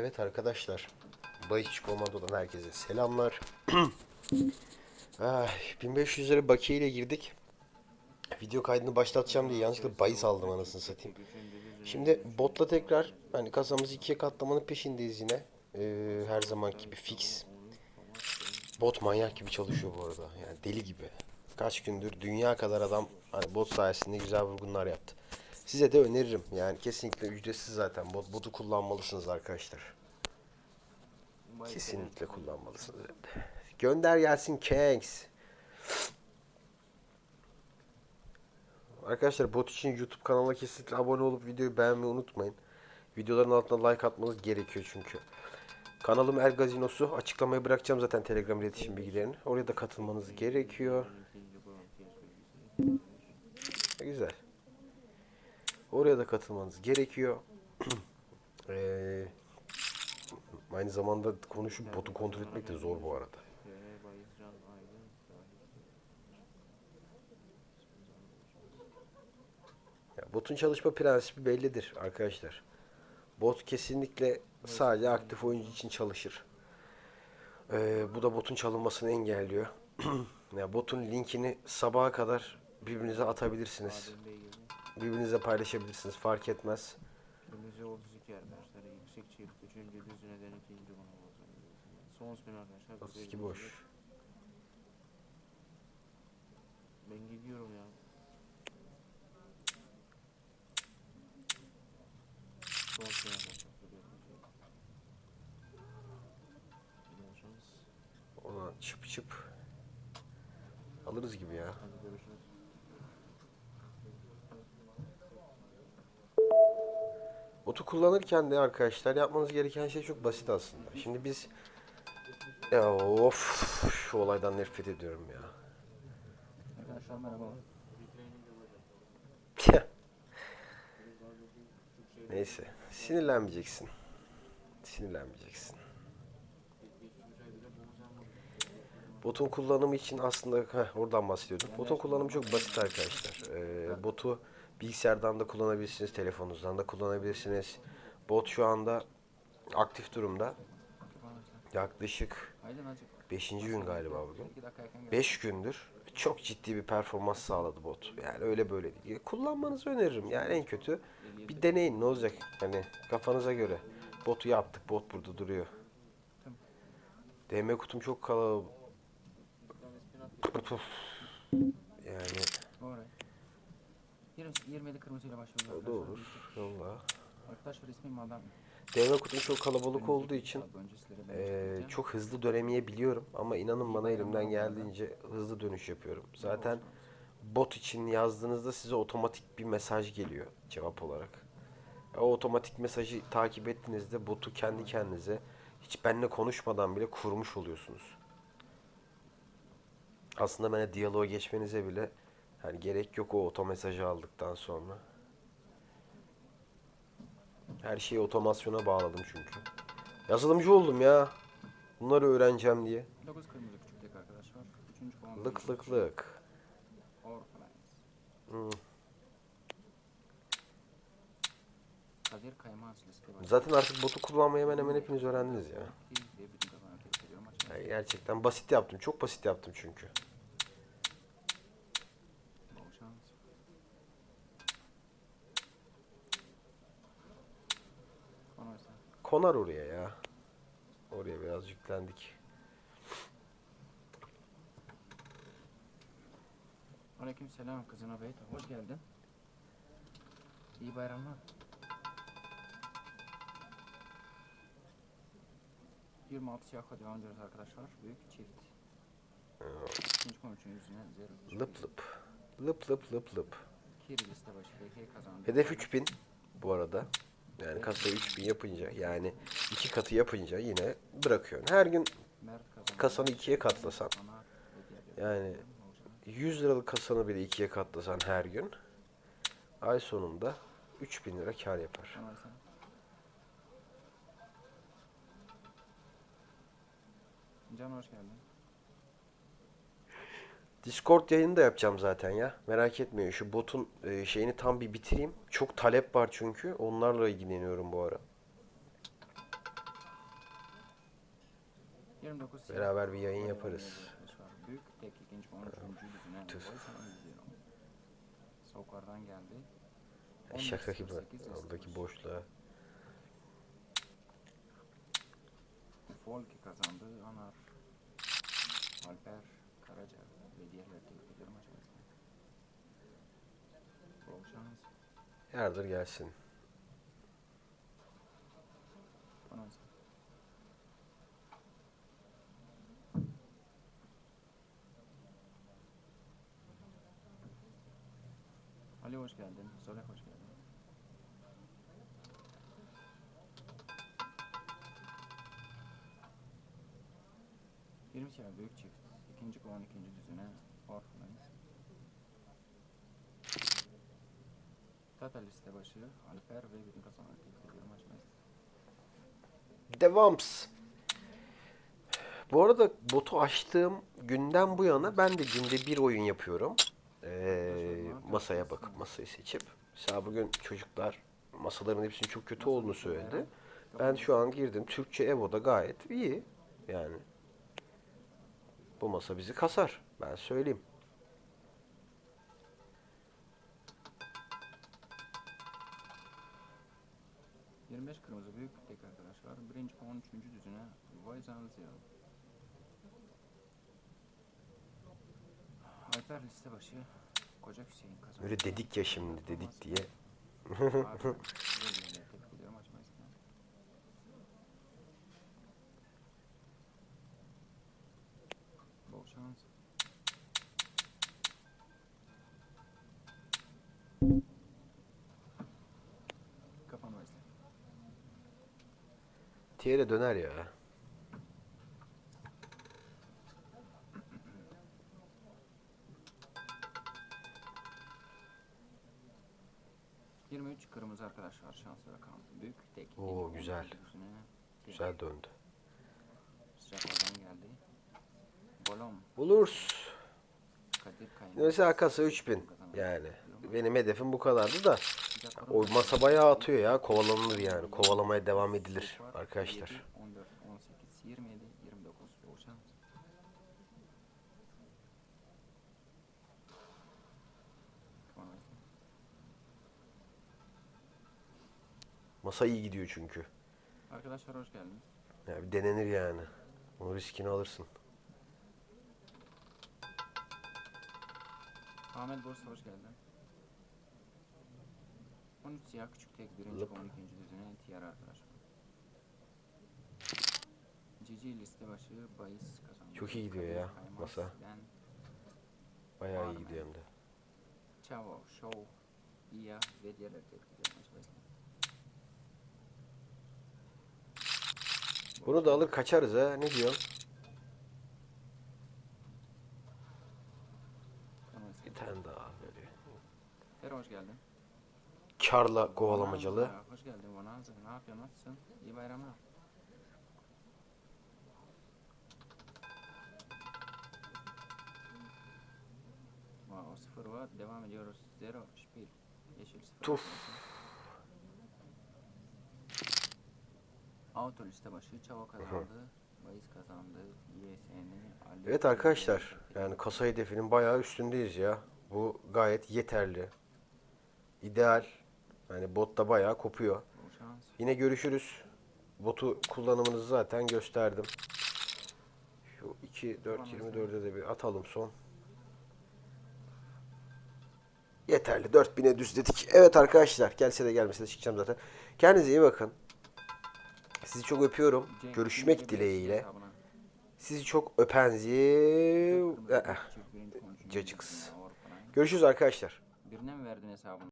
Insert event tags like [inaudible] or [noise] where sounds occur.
Evet arkadaşlar, Bayış Komando'dan herkese selamlar. [clears throat] Ay, 1500 lira bakiye ile girdik. Video kaydını başlatacağım diye yanlışlıkla bahis aldım anasını satayım. Şimdi botla tekrar hani kasamızı ikiye katlamanın peşindeyiz yine. Ee, her zaman gibi fix. Bot manyak gibi çalışıyor bu arada. Yani deli gibi. Kaç gündür dünya kadar adam hani bot sayesinde güzel vurgunlar yaptı. Size de öneririm. Yani kesinlikle ücretsiz zaten. Bot, botu kullanmalısınız arkadaşlar. Kesinlikle kullanmalısınız. Gönder gelsin Kanks. Arkadaşlar bot için YouTube kanalına kesinlikle abone olup videoyu beğenmeyi unutmayın. Videoların altına like atmanız gerekiyor çünkü. Kanalım El Gazinosu. Açıklamaya bırakacağım zaten Telegram iletişim bilgilerini. Oraya da katılmanız gerekiyor. Güzel. Oraya da katılmanız gerekiyor. Eee [clears throat] aynı zamanda konuşup botu kontrol etmek de zor bu arada. Ya, botun çalışma prensibi bellidir arkadaşlar. Bot kesinlikle sadece aktif oyuncu için çalışır. Ee, bu da botun çalınmasını engelliyor. [clears throat] ya botun linkini sabaha kadar birbirinize atabilirsiniz. Birbirinize paylaşabilirsiniz. Fark etmez. Kırmızı 32 arkadaşlar. Yüksek çift. Üçüncü düz neden ikinci bana Son spin arkadaşlar. 32 boş. Ben gidiyorum ya. Son spin arkadaşlar. Şans. Ona çıp çıp alırız gibi ya. Hadi görüşürüz. Botu kullanırken de arkadaşlar yapmanız gereken şey çok basit aslında. Şimdi biz ya of şu olaydan nefret ediyorum ya. Arkadaşlar. [laughs] Neyse sinirlenmeyeceksin. Sinirlenmeyeceksin. Botun kullanımı için aslında heh, oradan bahsediyordum. Botun kullanımı çok basit arkadaşlar. Ee, botu bilgisayardan da kullanabilirsiniz, telefonunuzdan da kullanabilirsiniz. Bot şu anda aktif durumda. Yaklaşık Aydın acık. 5. gün galiba bugün. 2 dakika erken gel. 5 gündür çok ciddi bir performans sağladı bot. Yani öyle böyle değil. Kullanmanızı öneririm. Yani en kötü bir deneyin ne olacak? Hani kafanıza göre. Botu yaptık. Bot burada duruyor. DM kutum çok kalabalık. Yani. 20, 27 kırmızıyla başlıyoruz arkadaşlar. olur. Yolla. Arkadaşlar ismim Madem. DM kutum çok kalabalık olduğu için çekeceğim. çok hızlı dönemeyebiliyorum. Ama inanın bana elimden geldiğince hızlı dönüş yapıyorum. Zaten bot için yazdığınızda size otomatik bir mesaj geliyor cevap olarak. O otomatik mesajı takip ettiğinizde botu kendi kendinize hiç benimle konuşmadan bile kurmuş oluyorsunuz. Aslında bana diyaloğa geçmenize bile hani gerek yok o oto mesajı aldıktan sonra. Her şeyi otomasyona bağladım çünkü. Yazılımcı oldum ya. Bunları öğreneceğim diye. 9 kırmızı küçük tek arkadaşlar. Üçüncü puan. Lık lık lık. Orphanage. Hmm. Zaten artık botu kullanmayı hemen hemen hepiniz öğrendiniz ya. Yani gerçekten basit yaptım. Çok basit yaptım çünkü. Konar oraya ya. Oraya biraz yüklendik. Aleyküm selam kızına beyt. Hoş geldin. İyi bayramlar. Yirmi altı siyah devam ediyoruz arkadaşlar. Büyük çift. İkinci için yüzüne zero. Lıp lıp. Lıp lıp lıp lıp. Kiri liste başı DK kazandı. Hedef 3000 bu arada. Yani kasayı 3000 yapınca yani iki katı yapınca yine bırakıyorsun. Her gün kasanı ikiye katlasan yani 100 liralık kasanı bile ikiye katlasan her gün ay sonunda 3000 lira kar yapar. Can hoş geldin. Discord yayını da yapacağım zaten ya. Merak etmeyin. Şu botun e, şeyini tam bir bitireyim. Çok talep var çünkü. Onlarla ilgileniyorum bu ara. 29 siyah. Beraber bir yayın yaparız. Büyük tek ikinci 13. düzüne. Geldi. Şaka gibi 11.08 Esli oradaki boşluğa. Folki kazandı. Anar, Alper, Yardır gelsin. Ali hoş geldin. Soleh hoş geldin. Yirmi siyah büyük çift. İkinci kovan ikinci düzüne orfadayız. Tata liste başı Alper ve kazanlar tebrik ediyorum açmayız. Devams. Bu arada botu açtığım günden bu yana ben de günde bir oyun yapıyorum. Ee, masaya bakıp masayı seçip. Mesela bugün çocuklar masaların hepsinin çok kötü olduğunu söyledi. Ben şu an girdim. Türkçe Evo'da gayet iyi. Yani. Bu masa bizi kasar. Ben söyleyeyim. Hı. 25 kırmızı büyük tek arkadaşlar. Birinci puan üçüncü düzüne Vayzanzio. Alper liste başı Koca Hüseyin kazandı. Öyle dedik ya şimdi dedik diye. [laughs] Tiyere döner ya. Üç kırmızı arkadaşlar şanslı rakam. Büyük tek. Oo, güzel. Güzel döndü. Sıcaklardan geldi. Bolom, Buluruz. Kadir Kaynak. Mesela kasa 3000 yani. Benim hedefim bu kadardı da. O masa bayağı atıyor ya. Kovalanılır yani. Kovalamaya devam edilir arkadaşlar. 14, 18, 27, 29 bol şans. Kapan Wesley. Masa iyi gidiyor çünkü. Arkadaşlar hoş geldiniz. Ya bir denenir yani. Onun riskini alırsın. Ahmet Borsa hoş geldin. 13 siyah küçük tek birinci ve 12. düzene tiyer arkadaşlar. Cici liste başı bahis kazandı. Çok iyi gidiyor ya Kaymaz, masa. Ben Bayağı iyi gidiyor hem de. Chavo, Show, İya ve maç başına. Bunu da alır kaçarız ha. Ne diyorsun? Tamam, Bir tane daha böyle. Fer hoş geldin. Karla kovalamacalı. Hoş geldin Bonanza. Ne yapıyorsun? Nasılsın? İyi bayramlar. Wow, sıfır var. Devam ediyoruz. Zero, şpil. Yeşil sıfır. Tuf. Auto liste başı. Çavo kazandı. Bayis kazandı. YSN. Evet arkadaşlar. Yani kasa hedefinin bayağı üstündeyiz ya. Bu gayet yeterli. İdeal. Yani bot da bayağı kopuyor. Yine görüşürüz. Botu kullanımınızı zaten gösterdim. Şu 2 4 24'e de bir atalım son. Yeterli. 4000'e düz dedik. Evet arkadaşlar. Gelse de gelmese de çıkacağım zaten. Kendinize iyi bakın. Sizi çok öpüyorum. Görüşmek dileğiyle. Sizi çok öpenzi. Kırmızı Eh, Cacıks. Görüşürüz arkadaşlar. Birine mi verdin hesabını?